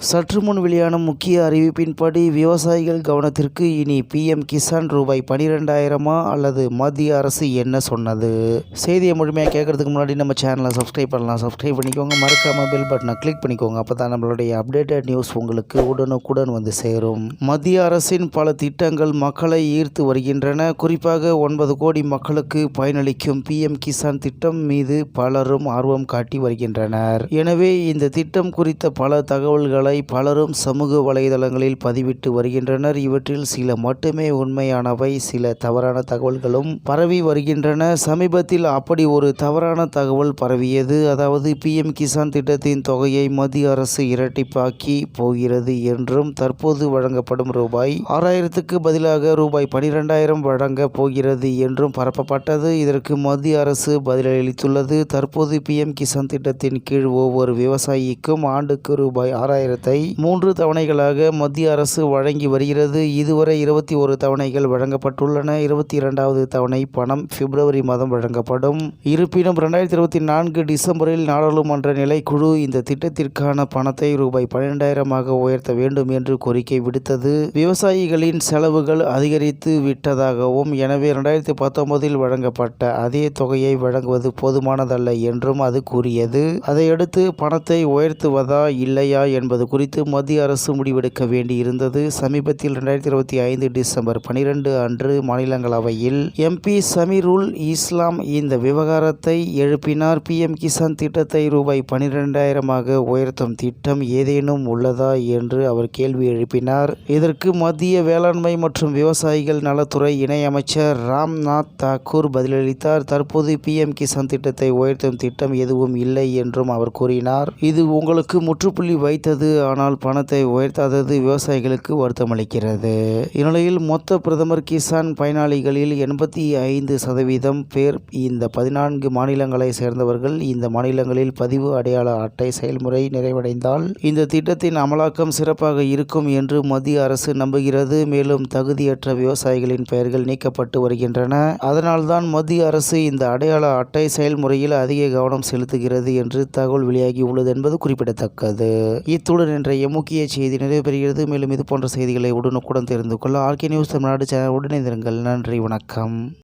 சற்று முன் வெளியான முக்கிய அறிவிப்பின்படி விவசாயிகள் கவனத்திற்கு இனி பிஎம் கிசான் ரூபாய் பனிரெண்டாயிரமா அல்லது மத்திய அரசு என்ன சொன்னது? செய்தியை முழுமையாக கேட்கறதுக்கு முன்னாடி நம்ம சேனலை சப்ஸ்கிரைப் பண்ணலாம். சப்ஸ்கிரைப் பண்ணிக்கோங்க. மறக்காம பெல் பட்டனை கிளிக் பண்ணிக்கோங்க. அப்போ தான் நம்மளுடைய அப்டேட்டட் நியூஸ் உங்களுக்கு உடனுக்குடன் வந்து சேரும். மத்திய அரசின் பல திட்டங்கள் மக்களை ஈர்த்து வருகின்றன. குறிப்பாக ஒன்பது கோடி மக்களுக்கு பயனளிக்கும் பிஎம் கிசான் திட்டம் மீது பலரும் ஆர்வம் காட்டி வருகின்றனர். எனவே இந்த திட்டம் குறித்த பல தகவல்களை பலரும் சமூக வலைதளங்களில் பதிவிட்டு வருகின்றனர். இவற்றில் சில மட்டுமே உண்மையானவை சில தவறான தகவல்களும் பரவி வருகின்றன. சமீபத்தில் அப்படி ஒரு தவறான தகவல் பரவியது. அதாவது பிஎம் கிசான் திட்டத்தின் தொகையை மத்திய அரசு இரட்டிப்பாக்கி போகிறது என்றும் தற்போது வழங்கப்படும் ரூபாய் ஆறாயிரத்துக்கு பதிலாக ரூபாய் பனிரெண்டாயிரம் வழங்க போகிறது என்றும் பரப்பப்பட்டது. இதற்கு மத்திய அரசு பதிலளித்துள்ளது. தற்போது பிஎம் கிசான் திட்டத்தின் கீழ் ஒவ்வொரு விவசாயிக்கும் ஆண்டுக்கு ரூபாய் ஆறாயிரம் மூன்று தவணைகளாக மத்திய அரசு வழங்கி வருகிறது. இதுவரை இருபத்தி ஒரு தவணைகள் வழங்கப்பட்டுள்ளன. இருபத்தி இரண்டாவது தவணை பணம் பிப்ரவரி மாதம் வழங்கப்படும். இருப்பினும் ரெண்டாயிரத்தி இருபத்தி நான்கு டிசம்பரில் நாடாளுமன்ற நிலைக்குழு இந்த திட்டத்திற்கான பணத்தை ரூபாய் பன்னிரெண்டாயிரமாக உயர்த்த வேண்டும் என்று கோரிக்கை விடுத்தது. விவசாயிகளின் செலவுகள் அதிகரித்து விட்டதாகவும் எனவே ரெண்டாயிரத்தி பத்தொன்பதில் வழங்கப்பட்ட அதே தொகையை வழங்குவது போதுமானதல்ல என்றும் அது கூறியது. அதையடுத்து பணத்தை உயர்த்துவதா இல்லையா என்பது குறித்து மத்திய அரசு முடிவெடுக்க வேண்டியிருந்தது. சமீபத்தில் ரெண்டாயிரத்தி இருபத்தி ஐந்து டிசம்பர் பனிரெண்டு அன்று மாநிலங்களவையில் எம்பி சமீருல் இஸ்லாம் இந்த விவகாரத்தை எழுப்பினார். பிஎம் கிசான் திட்டத்தை ரூபாய் பனிரெண்டாயிரமாக உயர்த்தும் திட்டம் ஏதேனும் உள்ளதா என்று அவர் கேள்வி எழுப்பினார். இதற்கு மத்திய வேளாண்மை மற்றும் விவசாயிகள் நலத்துறை இணையமைச்சர் ராம்நாத் தாக்கூர் பதிலளித்தார். தற்போது பிஎம் கிசான் திட்டத்தை உயர்த்தும் திட்டம் எதுவும் இல்லை என்றும் அவர் கூறினார். இது உங்களுக்கு முற்றுப்புள்ளி வைத்தது ஆனால் பணத்தை உயர்த்தாதது விவசாயிகளுக்கு வருத்தமளிக்கிறது. இந்நிலையில் மொத்த பிரதமர் கிசான் பயனாளிகளில் எண்பத்தி ஐந்து சதவீதம் பேர் இந்த பதினான்கு மாநிலங்களை சேர்ந்தவர்கள். இந்த மாநிலங்களில் பதிவு அடையாள அட்டை செயல்முறை நிறைவடைந்தால் இந்த திட்டத்தின் அமலாக்கம் சிறப்பாக இருக்கும் என்று மத்திய அரசு நம்புகிறது. மேலும் தகுதியற்ற விவசாயிகளின் பெயர்கள் நீக்கப்பட்டு வருகின்றன. அதனால்தான் மத்திய அரசு இந்த அடையாள அட்டை செயல்முறையில் அதிக கவனம் செலுத்துகிறது என்று தகவல் வெளியாகி உள்ளது என்பது குறிப்பிடத்தக்கது. இத்துடன் இன்றைய முக்கிய செய்தி நிறைவு மேலும் இது போன்ற செய்திகளை உடனுக்குடன் தெரிந்து கொள்ள ஆர்கே நியூஸ் தமிழ்நாடு சேனல் உடனே நன்றி வணக்கம்.